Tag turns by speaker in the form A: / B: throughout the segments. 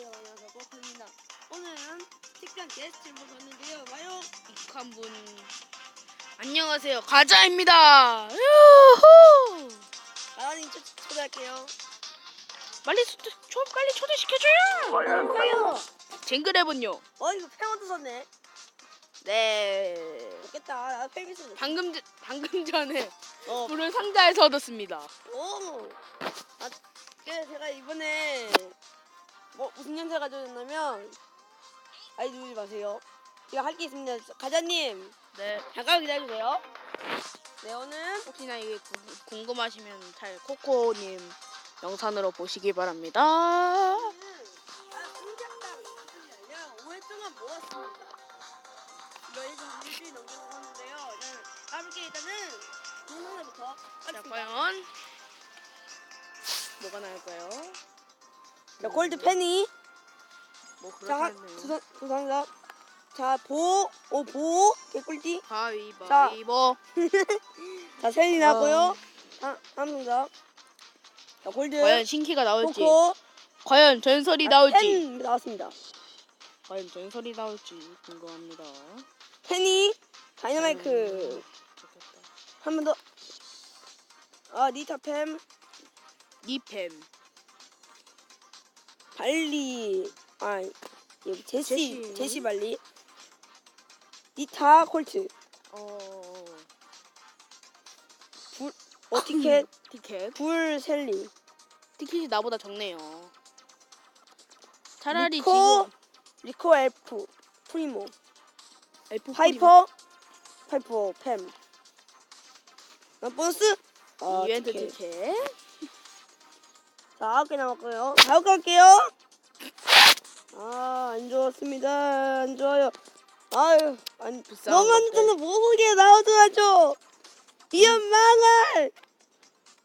A: 안녕하세요 버프입니다 오늘은 특별 게스트를 모셨는데요 와요
B: 익한 분. 안녕하세요. 가자입니다. 유후!
A: 나은이 초, 초대할게요
B: 빨리 초, 초 빨리 초대시켜줘요.
A: 가요
B: 쟁그랩은요?
A: 어 이거 팽어도 썼네
B: 네.
A: 좋겠다 나 팽이 썼네
B: 방금 전 방금 전에
A: 어
B: 불을 상자에서 얻었습니다.
A: 오! 아, 그 제가 이번에 뭐 무슨 연세 가져왔냐면 아이 누르지 마세요. 제가 할 게 있습니다. 가자님
B: 네.
A: 잠깐 기다려주세요. 네 오늘
B: 혹시나 이게 구- 궁금하시면 잘 코코님 영상으로 보시기 바랍니다.
A: 아 승작당 아니라 오랫동안 모았습니다. 이거 지금 일주일 넘게 모았는데요. 일단 까불게 일단은 동영상부터
B: 자,
A: 하겠습니다.
B: 과연 뭐가 나올까요?
A: 자 골드 페니
B: 뭐
A: 자
B: 그렇다네요.
A: 두상 두상자 자보 오보 개꿀띠
B: 가위바위보.
A: 자, 셀리 나고요. 아, 삼성자. 자, 골드.
B: 과연 신키가 나올지.
A: 코코.
B: 과연 전설이
A: 아,
B: 나올지.
A: 펜 나왔습니다.
B: 과연 전설이 나올지 궁금합니다.
A: 펜이 다이너마이크.
B: 음, 좋겠다.
A: 한 번 더. 아, 리타팸.
B: 이팸.
A: 발리. 아, 여기 제시.
B: 제시.
A: 제시, 발리. 리타 콜트.
B: 어.
A: 어티켓.
B: 티켓.
A: 불 셀리.
B: 티켓이 나보다 적네요. 차라리
A: 리코.
B: 지금
A: 리코 엘프. 프리모.
B: F
A: 파이퍼. 파이퍼 팸. 나 보너스. 아,
B: 이벤트
A: 티켓.
B: 티켓.
A: 자, 아홉 개 남았고요. 다섯 개 할게요. 아, 안 좋았습니다. 안 좋아요. 아유, 안,
B: 비싼
A: 너무 안
B: 것들.
A: 좋아. 모으게 나오더라죠. 이연 망할.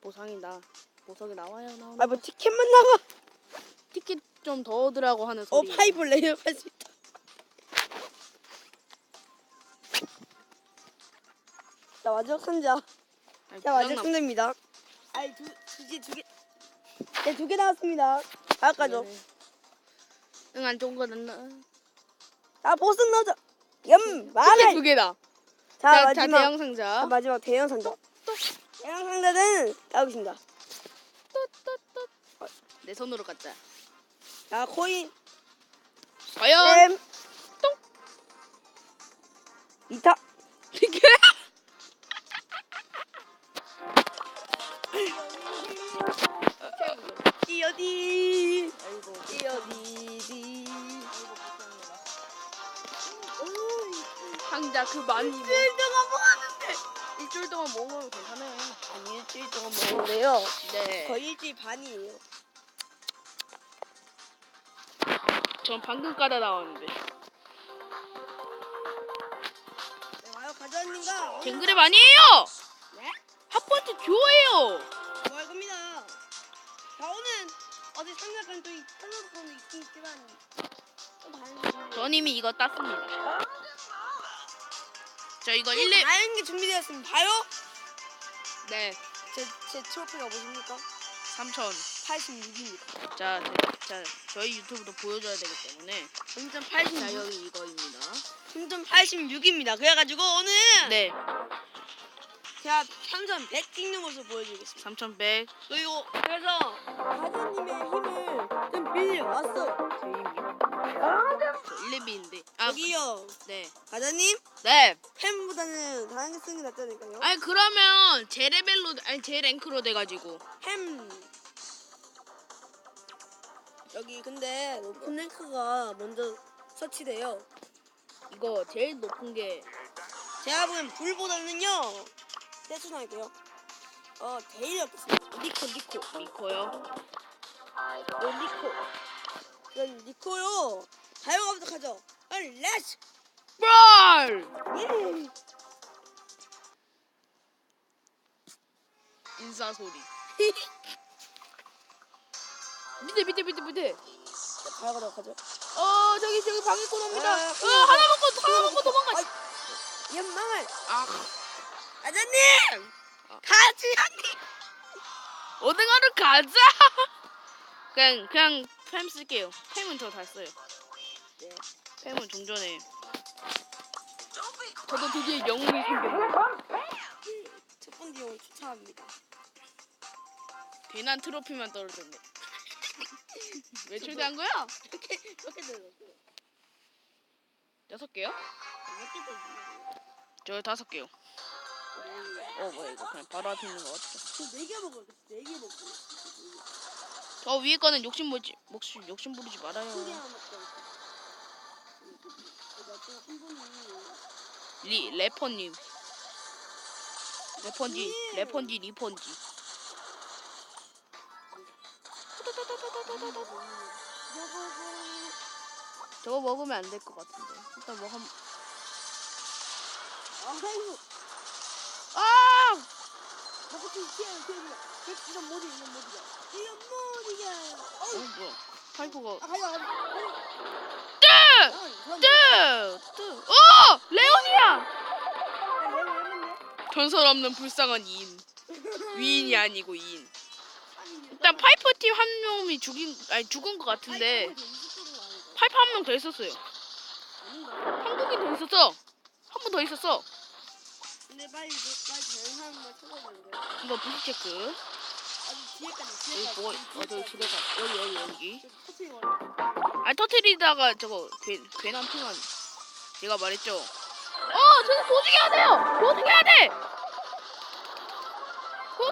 B: 보상이다. 보석이 나와요 나와.
A: 아, 뭐 티켓만 나와.
B: 티켓 좀 더 얻으라고 하는
A: 어,
B: 소리.
A: 파이브 레이어 할수 있다. 자, 마지막 상자.
B: 아니,
A: 자, 마지막
B: 부장남.
A: 상자입니다. 아이, 두, 두 개, 두 개. 네, 두 개 나왔습니다. 아까죠.
B: 네. 응, 안 좋은 거 났나?
A: 아, 보스 넣어줘. 연
B: 티켓
A: 망할.
B: 두 개다.
A: 자,
B: 자, 자,
A: 마지막.
B: 대형
A: 자,
B: 상자.
A: 마지막 대형 상자. 대형 상자는 나오겠습니다.
B: 내 손으로 갖자.
A: 자, 코인,
B: 과연
A: 램, 똥, 이타,
B: 상자 그 많이 뭐
A: 일주일 동안 먹었는데.
B: 일주일 동안 먹으면 괜찮아요.
A: 아니, 일주일 동안 먹었는데요.
B: 네.
A: 거의 일주일 반이에요.
B: 전 방금 까다 나왔는데.
A: 네, 와요, 가져왔는가?
B: 쟁그랩 아니에요.
A: 네?
B: 핫포트 듀오예요.
A: 뭐할 겁니다. 자, 오늘 어디 상자간 또 있- 상자간도 있긴 있지만 또 다른
B: 전 이미 이거 땄습니다. 저 이거 1렙.
A: 다른 게 준비되었습니다. 봐요?
B: 네.
A: 제, 제 트로피가 뭐십니까?
B: 3천.
A: 86입니다.
B: 자, 자, 저희 유튜브도 보여줘야 되기 때문에.
A: 점점
B: 자,
A: 86.
B: 여기 이거입니다.
A: 점점 86입니다. 그래가지고 오늘
B: 네.
A: 제가 3100 찍는 것을 보여드리겠습니다.
B: 3,100.
A: 그리고 그래서 가자님의 힘을 좀 빌려 왔어 요.
B: 저 1렙인데. 아,
A: 여기요.
B: 네.
A: 가자님
B: 네.
A: 햄보다는 다른 게 쓰는 게 낫다니까요.
B: 아니, 그러면 제 레벨로, 아니, 제 랭크로 돼가지고.
A: 햄. 여기 근데 높은 랭크가 먼저 서치돼요.
B: 이거 제일 높은 게.
A: 제가 보기엔 불보다는요. 세수나게요. 어 데일리 어떻습니다. 니코 니코.
B: 리코요.
A: 요 니코. 이건 니코요. 가죠. 아, 렛츠.
B: 볼!
A: 예.
B: 인사 소리. 밑에, 밑에, 밑에, 밑에.
A: 다용화부터 가죠.
B: 어, 저기, 저기 방해꾼 옵니다.
A: 아,
B: 어, 하나 먹고, 하나 먹고 도망가.
A: 아, 연망을.
B: 아,
A: 아저님. 가지 않니?
B: 오등하러 가자. 그냥, 그냥 팸 쓸게요. 팸은 저다 써요.
A: 네.
B: 팸은 좀 전에 저도 드디어 영웅이.
A: 첫 번째 용 추천합니다.
B: 괜한 트로피만 떨어졌네. 왜 초대한 거야?
A: 이렇게 이렇게 들었어요.
B: 여섯 개요?
A: 들었어요.
B: 저 다섯 개요. 어 뭐야 이거 그냥 바로 앞에 있는 거 같아.
A: 저네개 먹어요. 네개 먹어요.
B: 저 위에 거는 욕심 부리지 목심 욕심 부리지 말아요.
A: 한 번이
B: 리 래퍼님. 래퍼인지 래퍼인지 리퍼인지. 저거 먹으면 안 될 것 같은데. 일단 뭐 한.
A: 아이고
B: 아!
A: 먹고 좀 피해요 피해요 이런 모드 이런 모드야 이런 모드야
B: 어 뭐야? 파이프가.
A: 아 가자 가자
B: 뜨! 어! 레온이야! 전설 없는 불쌍한 이인. 위인이 아니고 이인. 일단 파이프 팀한 명이 죽인 아니 죽은 것 같은데 파이프 한명 더 있었어요. 한국인 더 있었어. 한번더 있었어.
A: 근데 빨리 빨리 다른 사람만 찾아보는 거야
B: 이거 부스 체크. 여기 어가와아 터트리다가 저거 괜 괜한 핑한. 제가 말했죠. 어 저거 보증해야 돼요. 보증해야 돼. 어.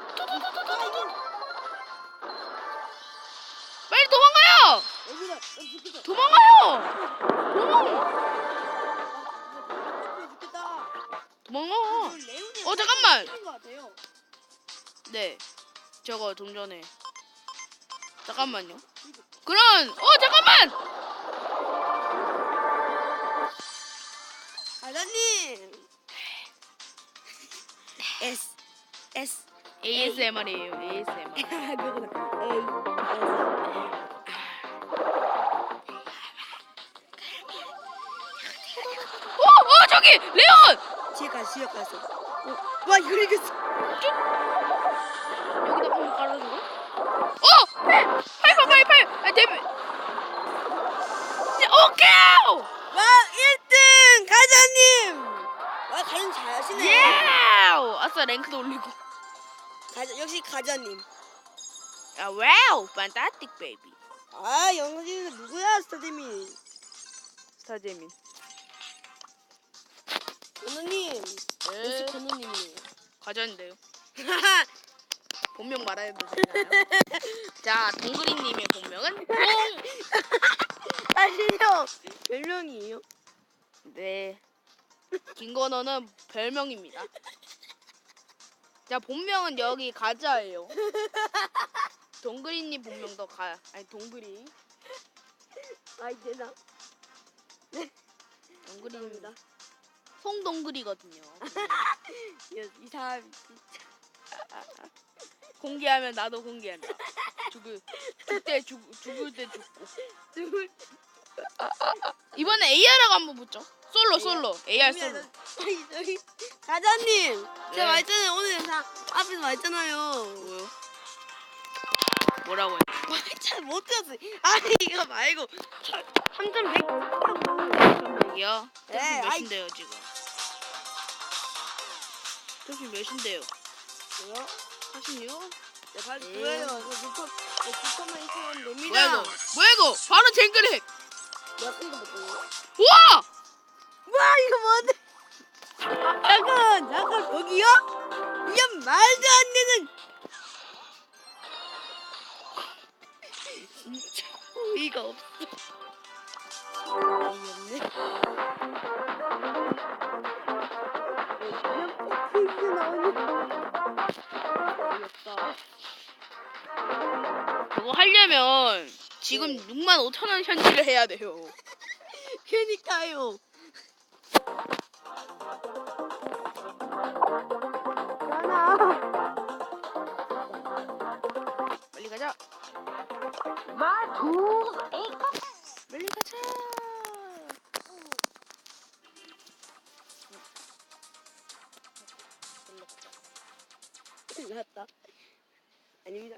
B: 빨리 도망가요. 도망가요. 도망. 도망가. 어, 잠깐만. 네. 저거 좀 전에. 잠깐만요. 그런 어 잠깐만.
A: 과장님 S S
B: ASMR이에요. ASMR.
A: 누구다
B: 어, 어 저기 레온.
A: 가서 뒤에 가서 어, 와 이거 이겼어
B: 여기다 좀 깔아주고. 어! 팔! 팔, 팔, 팔! 아, 데뷔! 오케이!
A: 와 1등 과장님 와 과장님 잘하시네
B: 예! 아싸, 랭크도 올리고.
A: 가자, 역시 과장님
B: 아, 와우! 판타스틱 베이비.
A: 아 영진은 누구야 스타데미
B: 스타재민.
A: 건우님 역시
B: 네.
A: 건우님이에요
B: 과전인데요. 본명 말해도 되나요? 자, 동그리님의 본명은 동!
A: 사실요 별명이에요
B: 네. 김건호는 별명입니다. 자, 본명은 여기 가자예요. 동그리님 본명도 가, 아니 동그리.
A: 아 이제나
B: 동그리입니다. 송동그리거든요.
A: 이 사람
B: 공개하면 나도 공개한다. 죽을 죽때 죽 죽을 때 죽고.
A: 누구
B: 이번에 AR하고 한번 붙죠. 솔로 솔로 AR 솔로.
A: 저기 저기 과장님
B: 네.
A: 제가 말했잖아요 오늘 다 앞에서 말했잖아요
B: 뭐요? 뭐라고 했지?
A: 잘못 들었어요 아니 이거 말고 3.100
B: 여기요.
A: 네,
B: 점수
A: 아이.
B: 몇인데요 지금? 점수 몇인데요?
A: 뭐요?
B: 46?
A: 네, 발
B: 음.
A: 뭐예요? 저 리포, 저 리포만 있으면
B: 뭐야
A: 됩니다.
B: 이거? 뭐야 이거? 바로 쟁그렉.
A: 뭐야, 큰거 먹고.
B: 우와!
A: 와, 이거 뭔데? 아, 잠깐, 잠깐, 여기요? 이게 말도 안 되는. 진짜 어이가 없어.
B: 지금 6만 5천 원 현질을 해야 돼요.
A: 그니까요. 나나.
B: 빨리 가자. 빨리 가자.
A: 났다. 아닙니다.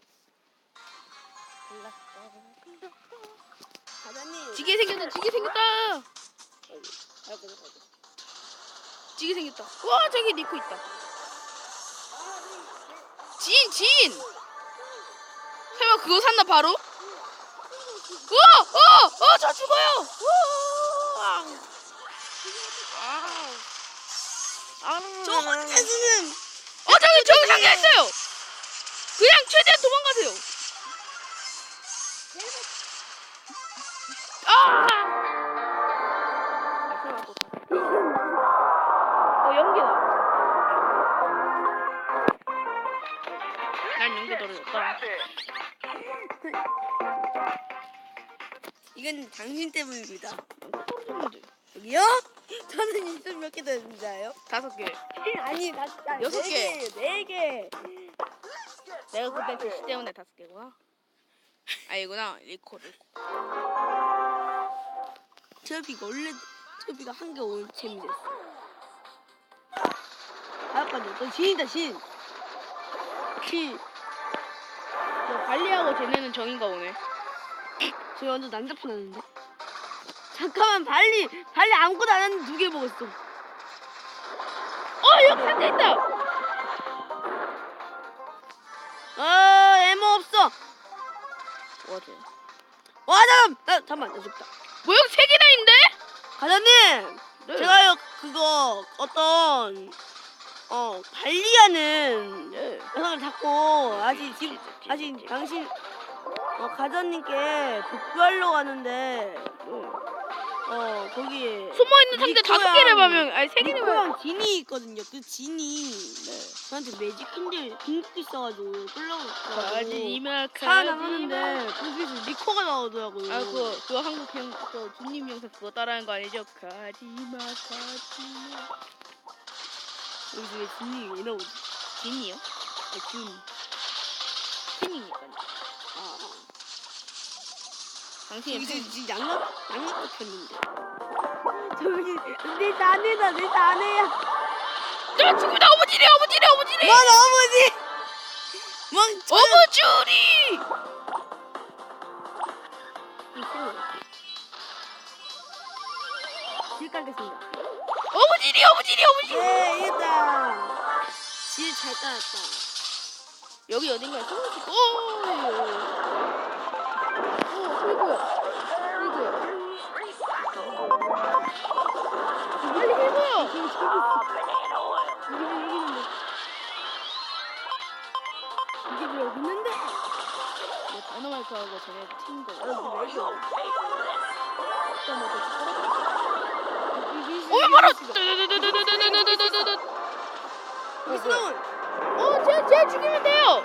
B: 지게 생겼다. 지게 생겼다. 지게 생겼다. 와 저기 니코 있다. 진 진. 설마 그거 샀나 바로? 우와! 어! 어! 저 죽어요! 우와! 아. 아.
A: 저 혼자서는
B: 어 저기 저기 상자 있어요. 그냥 최대한 도망가세요. 난 연기 떨어졌다.
A: 이건 당신 때문입니다.
B: 떨어졌는데.
A: 여기요? 저는 인생 몇개 되는지 알아요?
B: 다섯 개.
A: 아니, 다섯 개. 아니,
B: 여섯
A: 네
B: 개.
A: 개. 네 개.
B: 내가 그때 글씨 때문에 다섯 개구나. 아니구나 리코 리코.
A: 저비가 원래 저비가 한개올 재미됐어. 아까도 너 신이다 신. 신.
B: 저 관리하고 쟤네는 정인가 보네.
A: 저 완전 남자편 하는데. 잠깐만 발리 발리 아무것도 안 했는데 두개 먹었어.
B: 어 여기 상자 있다.
A: 아 애모 없어.
B: 뭐지?
A: 와 잠깐 나 잠깐만 나 죽다.
B: 뭐 여기 세 개나 있는데?
A: 과장님
B: 네.
A: 제가요 그거 어떤 어 관리하는
B: 네.
A: 영상을 자꾸 아직 지금 아직 당신 어, 가자님께 복구하러 가는데 어 거기에
B: 숨어 있는 상자 다섯 개를 봐면 아니 세 개를 봐면
A: 니코랑 진이 있거든요. 그 진이 저한테 매직 캔들 궁극기 있어가지고 끌려가지고
B: 가지마
A: 살아남았는데 거기서 니코가 나오더라고요.
B: 아 그거 그거 한국 형 그거 준님 영상 그거 따라하는 거 아니죠? 가지마 가지마
A: 여기서 왜 진이 왜 나오지?
B: 진이요?
A: 아, 진.
B: 팬이니까요.
A: 아, 아.
B: 당신이 팬.
A: 지금 양락 양락 폈는데. 저기 내 자네다 내 자네야.
B: 저 죽음이다 어머지리 어머지리 어머지리
A: 뭔 어머지? 뭔 저-
B: 어머주리
A: 길 깔겠습니다.
B: 어머지리 어머지리 어머지리
A: 예, 이겼다. 길잘 깔았다.
B: 여기 어딘가에 거. 오!
A: 이게 왜 여기 있는데? 이게?
B: 뭐 다이너마이트하고.
A: 어?
B: 어 바로
A: 이승훈
B: 어쟤쟤 쟤 죽이면 돼요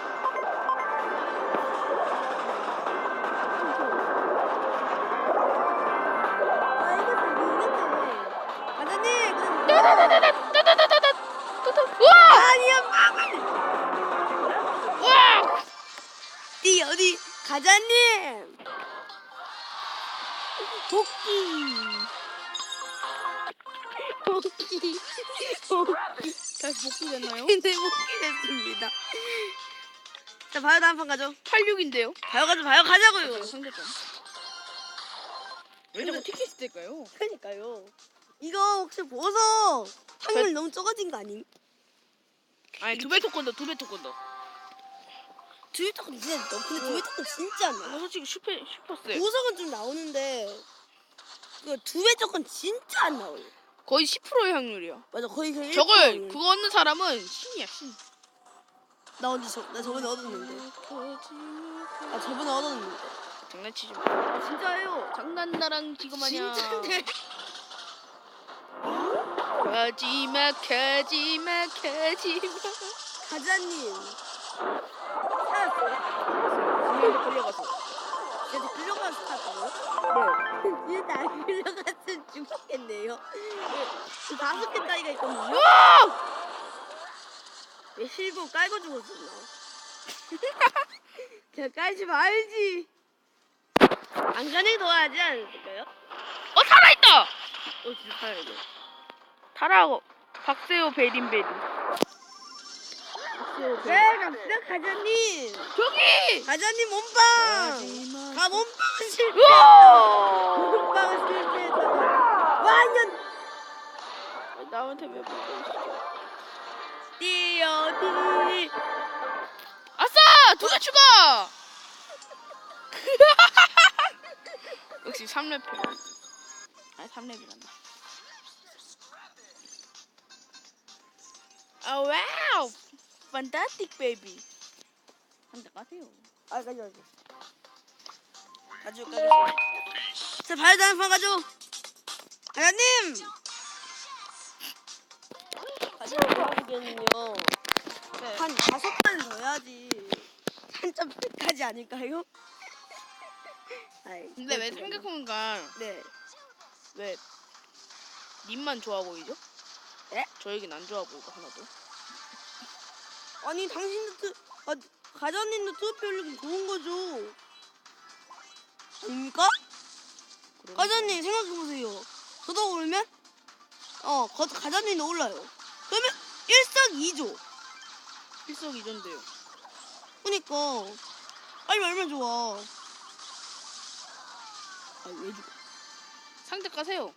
A: 아 이거 모르겠다 아저님
B: 그냥 우와
A: 아니야 마마
B: 우와
A: 어디 어디 가자님 도끼
B: 복구됐나요?
A: 내 도끼 됐습니다 자 바요 다음 판 가죠
B: 86인데요.
A: 바요 가죠 바요 가자고요
B: 상대점. 왜 자꾸 티켓이 될까요?
A: 그러니까요 이거 혹시 보소 확률 너무 적어진 거 아님?
B: 아니 두배 토건더 두배 토건더.
A: 두개 토큰 진짜 너 근데 두개 토큰 진짜
B: 안나
A: 나와
B: 솔직히 슈퍼 슈퍼세.
A: 보석은 좀 나오는데 그 두배 토큰 진짜 안 나와요
B: 거의 10%의 확률이야.
A: 맞아 거의 그
B: 저걸
A: 1%.
B: 그거 얻는 사람은 신이야 신.
A: 나 언제 저, 나 저번에 얻었는데. 아 저번에 얻었는데.
B: 장난치지 마.
A: 아 진짜예요.
B: 장난 나랑 지금 하냐.
A: 진짜인데.
B: 가지마 가지마 가지마.
A: 가자님. 살았어요?
B: 걸려가서.
A: 살았다고요? 네. 진짜 안 끌려갔으면 죽었겠네요. 그 다섯 개 따위가 있거든요. 왜 실버 깔고 죽었었나? 제가 깔지 말지. 안간에 둬야지 않을까요?
B: 어 살아있다.
A: 어 진짜 살아야 돼.
B: 타라고 박세호 베린베린.
A: 네, 갑시다 가자님.
B: 저기.
A: 가자님 몸빵. 아 몸빵은 실패.
B: 으아!
A: 몸빵은 실패했다가 완전
B: 나한테 왜 보고 있어?
A: 뛰어 뛰.
B: 아싸! 두 개 추가! 역시 3렙. 아니 3렙이란다. 아 와우! 판타스틱 베이비. 한대 가세요.
A: 아 가져 가져. 가져 가져. 자 발도 한판 가져. 아가님. 가져고 하기에는요.
B: 네.
A: 한 다섯 판. 한점 끝하지 않을까요? 아이,
B: 근데 왜. 생각해보니까
A: 네.
B: 왜 님만 좋아 보이죠?
A: 네?
B: 저에겐 안 좋아 보이고 하나도.
A: 아니 당신도 투, 아, 가자님도 투표율이 좋은 거죠. 아닙니까?
B: 그러니까.
A: 가자님 생각해보세요. 저도 오르면 어 거, 가자님도 올라요. 그러면 일석이조.
B: 일석이조인데요.
A: 그니까 아니 얼마나 좋아. 아왜 죽어?
B: 상대 가세요.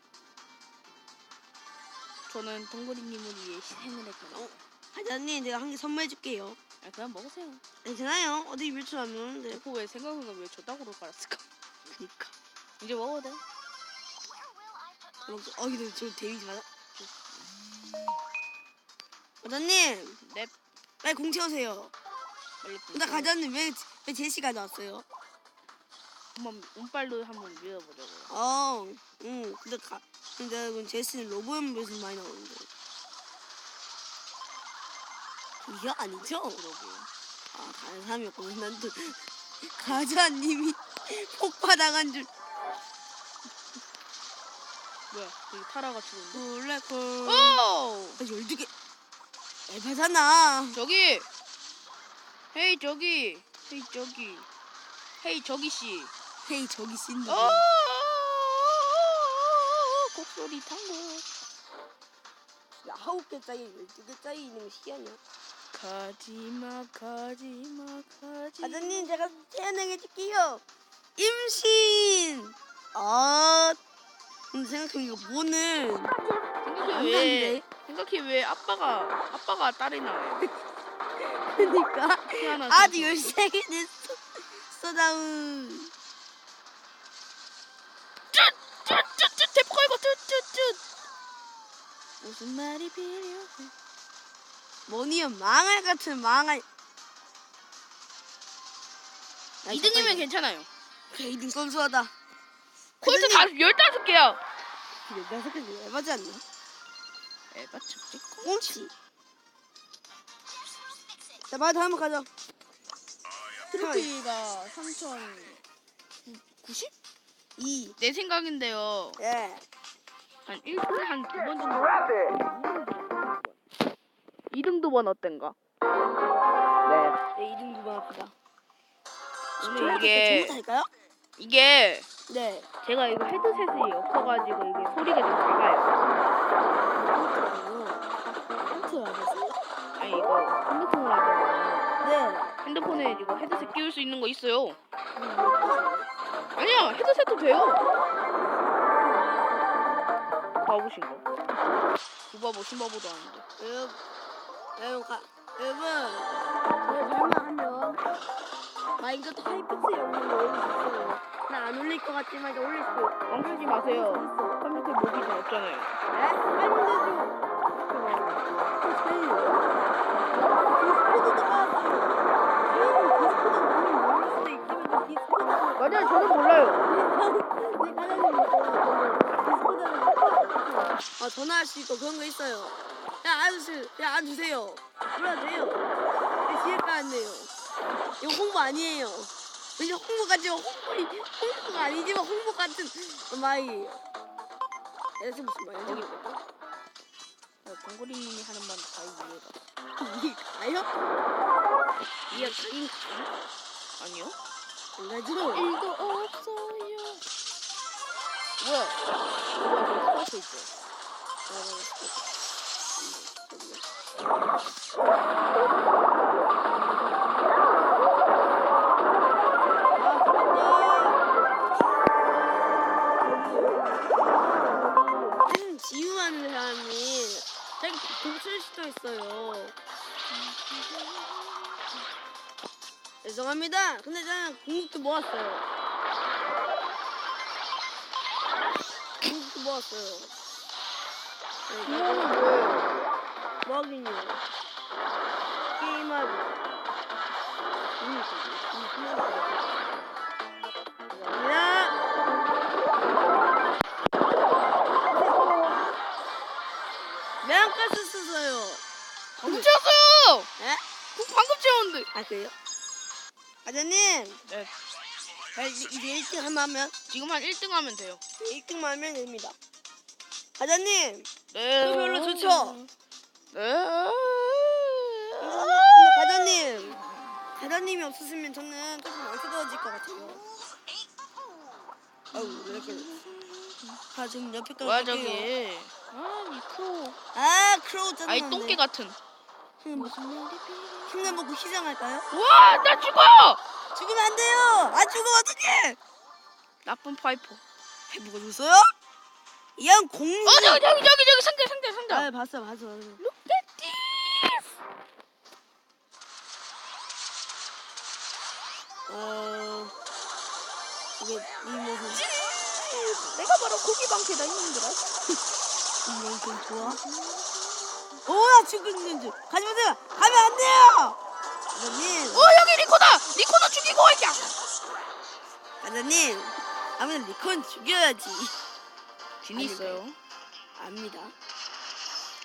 B: 저는 동그리님을 위해 희생을 했거든요.
A: 어? 가자님 내가 한 개 선물해줄게요.
B: 아 그냥 먹으세요.
A: 괜찮아요. 어디 밀출하면 오는데.
B: 그거 왜 생각해보면 왜 저따구로 깔았을까?
A: 그니까.
B: 이제 먹어도 돼.
A: 그럼 어 근데 저 데미지 맞아? 가자님
B: 넵.
A: 빨리 공 채우세요.
B: 빨리
A: 나 가자님 왜, 왜 제시가 나왔어요?
B: 한번 운빨로 한번 밀어보자고요.
A: 어, 응. 근데 가, 근데 이건 제시는 로보연배에서 많이 나오는데. 이게 아니죠?
B: 그러게요.
A: 아, 다른 사람이었구나. 난 또, 가자님이 폭파당한 줄.
B: 뭐야? 여기 타라가 죽었네.
A: 블랙홀.
B: 오!
A: 아, 12개. 에바잖아.
B: 저기. 헤이 저기. 헤이 저기. 헤이 저기 씨.
A: 헤이, 저기.
B: 어! 곡소리 tango.
A: 야, 아홉 개 짜리, 12개 짜리 있는 거 희한이야.
B: 가지마 가지마 가지마.
A: 가자님, 제가 태어나게 해줄게요. 임신! 아, 근데 생각해보면 이거 뭐는.
B: 생각해
A: 안
B: 왜? 생각해 왜 아빠가 아빠가 딸이 나와요?
A: 그니까. 아직
B: 생각.
A: 13개 됐어. 써다운.
B: 쭈쭈쭈쭈 대포 걸고 쭈쭈쭈. 무슨 말이 필요해?
A: 뭐니요, 망할 같은 망할. 야,
B: 2등이면
A: 잠깐,
B: 괜찮아요.
A: 그래, 2등 선수하다.
B: 콜트 다 15개야.
A: 그래, 내가 생각해 에바지 않나?
B: 에바 참지.
A: 꽁치. 자, 말 다음 가자.
B: 트로피가 3,090?
A: 2.
B: 내 생각인데요.
A: 예.
B: 한 1분에 한두 번 정도. 2등 두번 어땐가? 네.
A: 네, 2등 두번 합시다.
B: 오늘 이게
A: 할까요?
B: 이게
A: 네.
B: 제가 이거 헤드셋이 없어가지고 이게 소리가 좀 작아요. 아니 이거 핸드폰으로 하잖아요.
A: 네.
B: 핸드폰에 이거 헤드셋 끼울 수 있는 거 있어요.
A: 음,
B: 아니야 헤드셋도 돼요. 바보신 거. 구바보 신바보도 아닌데.
A: 여러분, 가, 여러분, 마인크래프트 하이픽스 영상을 올릴 수 있어요. 나 안 올릴 것 같지만 이제 올릴 수 있어.
B: 멈추지 마세요. 컴퓨터 모기 좀 없잖아요.
A: 네? 하면 되죠. 디스코드도 받았어요. 디스코드 모를 수도 있지만 디스코드
B: 맞아요 저는 몰라요.
A: 아 전화할 수 있고 그런 거 있어요. 야 아저씨, 야 앉으세요. 불러도 돼요. 네, 뒤에 까왔네요. 이거 홍보 아니에요. 이제 홍보 같지만 홍보 홍보가 아니지만 홍보 같은 마이. 여기서 무슨 말이야?
B: 여기 동그리님이 하는 말다 이해가.
A: 이게 가요? 이게 가긴 가요?
B: 아니요?
A: 안 가죠?
B: 이거 없어요. 뭐야? 뭐야 지우하는 사람이 자기 돈쓸 수도
A: 있어요. 죄송합니다. 근데 저는 궁극기 모았어요. 궁극기 모았어요. 네,
B: 이거는 뭐예요?
A: 뭐하긴요. 게임하기. 음, 감사합니다.
B: 방금 채웠어요!
A: 예?
B: 그 방금 채웠는데.
A: 아 그래요? 과장님,
B: 네.
A: 자, 이제 이제 1등 하면
B: 지금 한 1등 하면 돼요.
A: 1등만 하면 됩니다. 과장님,
B: 네.
A: 별로 좋죠?
B: 네.
A: 근데 과장님, 과장님이 없으시면 저는 조금 안쓰러워질 것 같아요. 아우 왜 그래? 아 지금 옆에 거
B: 뭐야 저기. 아 미크로.
A: 아 크로우 짱
B: 아이 똥개 같은.
A: 흉내 먹고 희생할까요?
B: 와, 나 죽어!
A: 죽으면 안 돼요. 아 죽으면 어떡해?
B: 나쁜 파이퍼.
A: 누가 죽었어요? 이양 공룡.
B: 어, 저기, 저기, 저기, 저기, 상자, 상자, 상자.
A: 아 봤어 봤어 봤어.
B: 루페티!
A: 어 이게 이 모습
B: 내가 바로 고기 방패다, 이놈들아.
A: 분명히 좀 좋아. 오나 죽는 줄. 가지 마세요. 가면 안 돼요. 과장님,
B: 어, 여기 리코다! 리코다 죽이고, 이야!
A: 과장님, 아무튼 리콘 죽여야지.
B: 진이 있어요.
A: 압니다.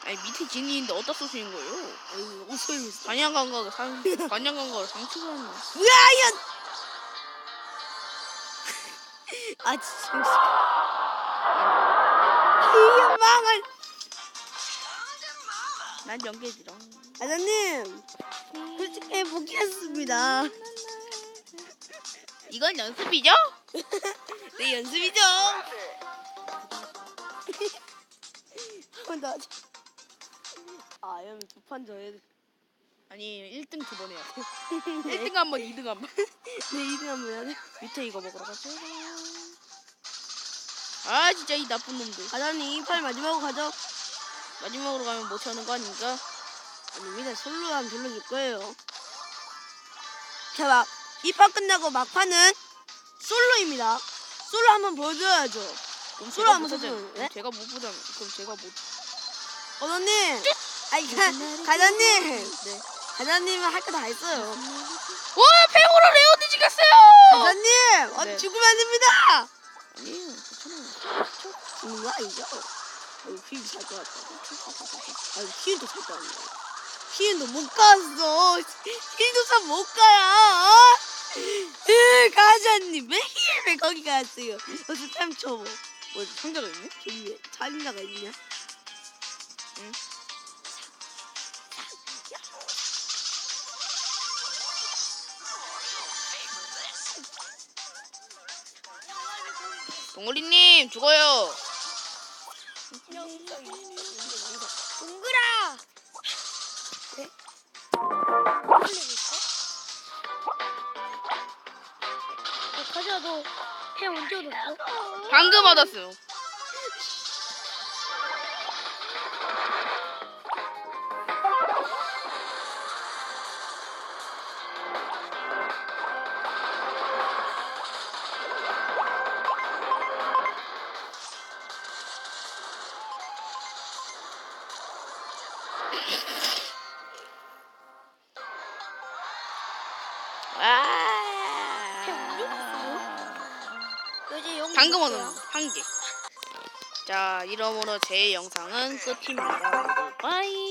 B: 아니, 밑에 진이 있는데 어디다 쏘시는 거예요?
A: 아유 있어.
B: 반양간각, 상, 반양간각 상처가는
A: 뭐야 이런. 아 진짜. 이 망할.
B: 난 연계지랑.
A: 과장님, 솔직히 포기했습니다.
B: 이건 연습이죠?
A: 네 연습이죠. 한번 더 하자. 아, 이러면 두판 져야 돼.
B: 아니, 1등 두 번 해야 돼. 1등 한 번, 2등 한 번.
A: 네, 2등 한번 해야 돼.
B: 밑에 이거 먹으러 가자. 아, 진짜 이 나쁜 놈들.
A: 과장님, 이판 마지막으로 가죠.
B: 마지막으로 가면 못 하는 거 아닌가?
A: 아닙니다. 솔로 하면 불러줄 거예요. 자, 막, 이판 끝나고 막판은 솔로입니다. 솔로 한번 보여줘야죠.
B: 그럼
A: 소리
B: 제가 안못
A: 묻어줘요.
B: 하잖아요.
A: 네?
B: 그럼 제가 못 보잖아요. 그럼 제가 못.
A: 과장님! 아니, 가, 과장님!
B: 네.
A: 과장님은 할 거 다 했어요.
B: 와, 배우로 레오드 갔어요
A: 과장님! 어,
B: 네.
A: 죽으면 안 됩니다!
B: 아니에요, 괜찮아요.
A: 죽는 거 아니죠? 아유, 휘인 살것 같다. 아유, 휘인도 살것 같네. 휘인도 못 갔어. 휘인도 참못 가요. 어? 으, 과장님, 왜 휘인을 거기 갔어요? 어서 참 쳐보.
B: 뭐 상자가 있네?
A: 저기 왜 살인자가 있냐?
B: 응. 동물이님 죽어요.
A: 동그라! 네? 가자, 너. 해 언제 얻었어?
B: 방금 받았어요. 제 영상은 끝입니다. 바이.